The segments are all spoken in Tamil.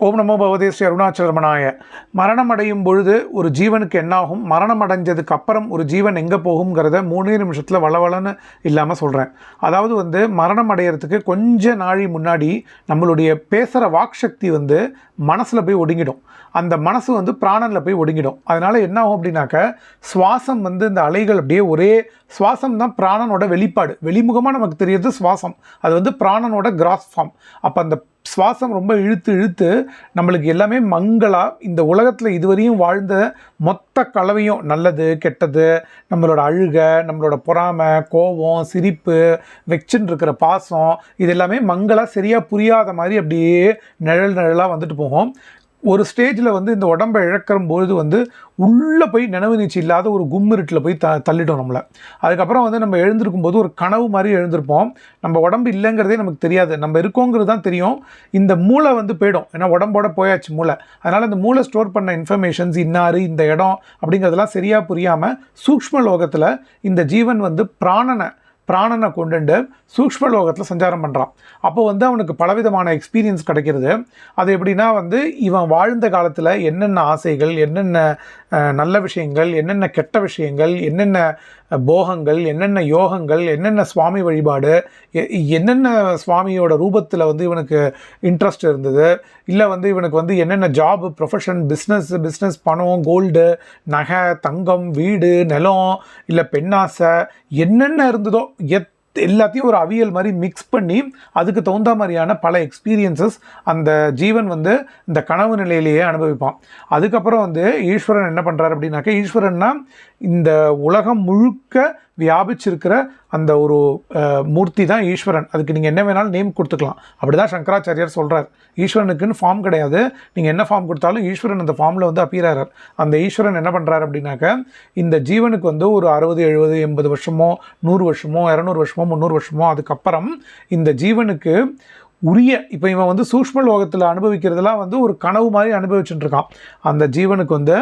ஓம் நமோ பகவதே ஸ்ரீ அருணாச்சலமனாய. மரணம் அடையும் பொழுது ஒரு ஜீவனுக்கு என்னாகும்? மரணம் அடைஞ்சதுக்கு அப்புறம் ஒரு ஜீவன் எங்கே போகுங்கிறத மூணே நிமிஷத்தில் வளவளன்னு இல்லாமல் சொல்கிறேன் அதாவது வந்து மரணம் அடையிறதுக்கு கொஞ்ச நாழி முன்னாடி நம்மளுடைய பேசுகிற வாக்சக்தி வந்து மனசில் போய் ஒடுங்கிடும். அந்த மனசு வந்து பிராணனில் போய் ஒடுங்கிடும். அதனால் என்ன ஆகும் அப்படின்னாக்க சுவாசம் வந்து இந்த அலைகள் அப்படியே ஒரே சுவாசம் தான் பிராணனோட வெளிப்பாடு. வெளிமுகமாக நமக்கு தெரியறது சுவாசம். அது வந்து பிராணனோட கிராஸ் ஃபார்ம். அப்போ அந்த சுவாசம் ரொம்ப இழுத்து இழுத்து நம்மளுக்கு எல்லாமே மங்களாக இந்த உலகத்தில் இதுவரையும் வாழ்ந்த மொத்த கலவையும் நல்லது கெட்டது நம்மளோட அழுகை நம்மளோட பொறாமை கோபம் சிரிப்பு வச்சுன்னு இருக்கிற பாசம் இது எல்லாமே மங்களாக சரியாக புரியாத மாதிரி அப்படியே நிழல் நிழலாக வந்துட்டு போகும். ஒரு ஸ்டேஜில் வந்து இந்த உடம்பை இழக்கிற பொழுது வந்து உள்ளே போய் நினைவு நீச்சி இல்லாத ஒரு கும்மிருட்டில் போய் த தள்ளிட்டோம் நம்மளை. அதுக்கப்புறம் வந்து நம்ம எழுந்திருக்கும் போது ஒரு கனவு மாதிரி எழுந்திருப்போம். நம்ம உடம்பு இல்லைங்கிறதே நமக்கு தெரியாது. நம்ம இருக்கோங்கிறது தான் தெரியும். இந்த மூளை வந்து போயிடும். ஏன்னா உடம்போட போயாச்சு மூளை. அதனால் இந்த மூளை ஸ்டோர் பண்ண இன்ஃபர்மேஷன்ஸ் இன்னாரு இந்த இடம் அப்படிங்கிறதெல்லாம் சரியாக புரியாமல் சூக்ஷ்ம லோகத்தில் இந்த ஜீவன் வந்து பிராணனை பிராணனை கொண்டுண்டு சூக்ஷ்ம லோகத்தில் சஞ்சாரம் பண்ணுறான் அப்போ வந்து அவனுக்கு பலவிதமான எக்ஸ்பீரியன்ஸ் கிடைக்கிறது. அது எப்படின்னா வந்து இவன் வாழ்ந்த காலத்தில் என்னென்ன ஆசைகள் என்னென்ன நல்ல விஷயங்கள் என்னென்ன கெட்ட விஷயங்கள் என்னென்ன போகங்கள் என்னென்ன யோகங்கள் என்னென்ன சுவாமி வழிபாடு எ- என்னென்ன சுவாமியோட ரூபத்தில் வந்து இவனுக்கு இன்ட்ரெஸ்ட் இருந்தது இல்லை வந்து இவனுக்கு வந்து என்னென்ன ஜாப் ப்ரொஃபஷன் பிஸ்னஸ் பிஸ்னஸ் பணம் கோல்டு நகை தங்கம் வீடு நிலம் இல்லை பெண்ணாசை என்னென்ன இருந்ததோ எத் எல்லாத்தையும் ஒரு அவியல் மாதிரி மிக்ஸ் பண்ணி அதுக்கு தகுந்த மாதிரியான பல எக்ஸ்பீரியன்சஸ் அந்த ஜீவன் வந்து இந்த கனவு நிலையிலேயே அனுபவிப்பான். அதுக்கப்புறம் வந்து ஈஸ்வரன் என்ன பண்ணுறாரு அப்படின்னாக்க ஈஸ்வரன்னா இந்த உலகம் முழுக்க வியாபிச்சிருக்கிற அந்த ஒரு மூர்த்தி தான் ஈஸ்வரன். அதுக்கு நீங்கள் என்ன வேணாலும் நேம் கொடுத்துக்கலாம். அப்படி தான் சங்கராச்சாரியார் சொல்கிறார் ஈஸ்வரனுக்குன்னு ஃபார்ம் கிடையாது. நீங்கள் என்ன ஃபார்ம் கொடுத்தாலும் ஈஸ்வரன் அந்த ஃபார்மில் வந்து அப்பீராகிறார் அந்த ஈஸ்வரன் என்ன பண்ணுறாரு அப்படின்னாக்க இந்த ஜீவனுக்கு வந்து ஒரு அறுபது எழுபது எண்பது வருஷமோ நூறு வருஷமோ இரநூறு வருஷமோ முந்நூறு வருஷமோ அதுக்கப்புறம் இந்த ஜீவனுக்கு உரிய இப்போ இவன் வந்து சூஷ்ம லோகத்தில் அனுபவிக்கிறதுலாம் வந்து ஒரு கனவு மாதிரி அனுபவிச்சுட்டு இருக்கான். அந்த ஜீவனுக்கு வந்து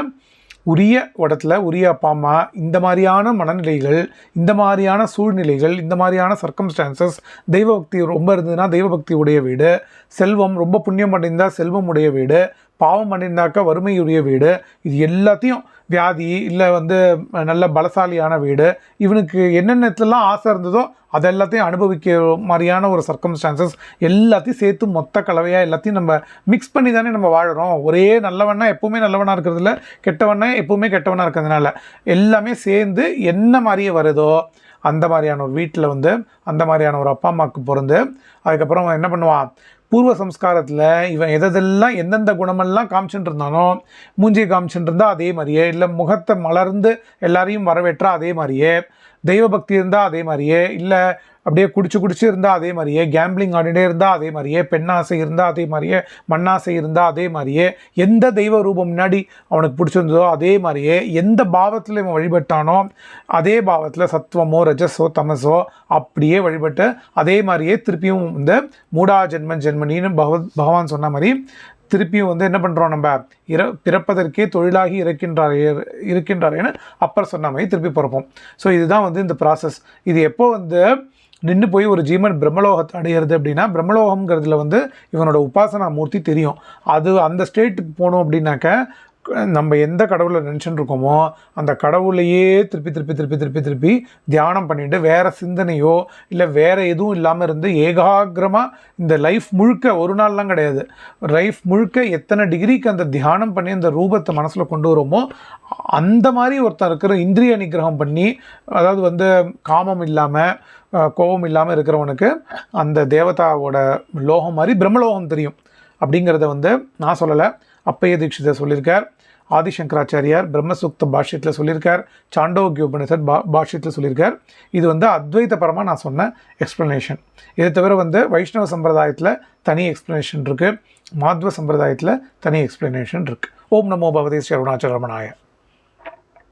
உரிய இடத்துல உரிய அப்பா அம்மா இந்த மாதிரியான மனநிலைகள் இந்த மாதிரியான சூழ்நிலைகள் இந்த மாதிரியான சர்க்கம்ஸ்டான்சஸ் தெய்வ பக்தி ரொம்ப இருந்ததுன்னா தெய்வ பக்தி உடைய வீடு செல்வம் ரொம்ப புண்ணியம் அடைந்தால் செல்வம் உடைய வீடு பாவம் பண்ணியிருந்தாக்கா வறுமையுடைய வீடு. இது எல்லாத்தையும் வியாதி இல்லை வந்து நல்ல பலசாலியான வீடு. இவனுக்கு என்னென்னத்துலாம் ஆசை இருந்ததோ அது எல்லாத்தையும் அனுபவிக்க மாதிரியான ஒரு சர்க்கம்ஸ்டான்சஸ் எல்லாத்தையும் சேர்த்து மொத்த கலவையாக எல்லாத்தையும் நம்ம மிக்ஸ் பண்ணி தானே நம்ம வாழறோம். ஒரே நல்லவன்னா எப்போவுமே நல்லவனாக இருக்கிறதுல கெட்டவனா எப்போவுமே கெட்டவனாக இருக்கிறதுனால. எல்லாமே சேர்ந்து என்ன மாதிரியே வருதோ அந்த மாதிரியான ஒரு வீட்டில் வந்து அந்த மாதிரியான ஒரு அப்பா அம்மாவுக்கு பிறந்து அதுக்கப்புறம் என்ன பண்ணுவான்? பூர்வ சம்ஸ்காரத்தில் இவன் எதெல்லாம் எந்தெந்த குணமெல்லாம் காமிச்சுட்டு இருந்தானோ மூஞ்சியை காமிச்சுட்டு இருந்தால் அதே மாதிரியே இல்லை முகத்தை மலர்ந்து எல்லாரையும் வரவேற்றா அதே மாதிரியே தெய்வ பக்தி இருந்தால் அதே மாதிரியே இல்லை அப்படியே குடிச்சு குடிச்சு இருந்தால் அதே மாதிரியே கேம்பிளிங் ஆடிட்டே இருந்தால் அதே மாதிரியே பெண்ணாசை இருந்தால் அதே மாதிரியே மண்ணாசை இருந்தால் அதே மாதிரியே எந்த தெய்வ ரூபம் முன்னாடி அவனுக்கு பிடிச்சிருந்ததோ அதே மாதிரியே எந்த பாவத்தில் இவன் வழிபட்டானோ அதே பாவத்தில் சத்துவமோ ரஜஸோ தமசோ அப்படியே வழிபட்டு அதே மாதிரியே திருப்பியும் வந்து மூடா ஜென்மன் ஜென்மனின்னு பகவத் பகவான் சொன்ன மாதிரி திருப்பியும் வந்து என்ன பண்ணுறோம் நம்ம இற பிறப்பதற்கே தொழிலாகி இருக்கின்றார் இருக்கின்றாரேன்னு அப்பர் சொன்ன மாதிரி திருப்பி பிறப்போம். ஸோ இதுதான் வந்து இந்த ப்ராசஸ் இது எப்போ வந்து நின்று போய் ஒரு ஜீவன் பிரம்மலோகத்தை அடையிறது அப்படின்னா பிரம்மலோகம்ங்கிறதுல வந்து இவனோட உபாசனா மூர்த்தி தெரியும். அது அந்த ஸ்டேட்டுக்கு போனோம் அப்படின்னாக்க நம்ம எந்த கடவுளை நினச்சிட்டு இருக்கோமோ அந்த கடவுளையே திருப்பி திருப்பி திருப்பி திருப்பி திருப்பி தியானம் பண்ணிட்டு வேறு சிந்தனையோ இல்லை வேறு எதுவும் இல்லாமல் இருந்து ஏகாகிரமாக இந்த லைஃப் முழுக்க ஒரு நாள்லாம் கிடையாது. லைஃப் முழுக்க எத்தனை டிகிரிக்கு அந்த தியானம் பண்ணி அந்த ரூபத்தை மனசில் கொண்டு வரோமோ அந்த மாதிரி ஒருத்தன் இருக்கிற இந்திரிய நிகிரகம் பண்ணி அதாவது வந்து காமம் இல்லாமல் கோபம் இல்லாமல் இருக்கிறவனுக்கு அந்த தேவதாவோட லோகம் மாதிரி பிரம்மலோகம் தெரியும். அப்படிங்கிறத வந்து நான் சொல்லலை. அப்பைய தீட்சிதர் சொல்லியிருக்கார். ஆதிசங்கராச்சாரியார் பிரம்மசூக்த பாஷ்யத்தில் சொல்லியிருக்கார். சாண்டோக்கிய உபனிஷத் பா பாஷ்யத்தில் சொல்லியிருக்கார். இது வந்து அத்வைதபரமாக நான் சொன்ன எக்ஸ்ப்ளனேஷன் இதை தவிர வந்து வைஷ்ணவ சம்பிரதாயத்தில் தனி எக்ஸ்ப்ளனேஷன் இருக்குது மாத்வ சம்பிரதாயத்தில் தனி எக்ஸ்ப்ளனேஷன் இருக்குது ஓம் நமோ பகவதே ஸ்ரீ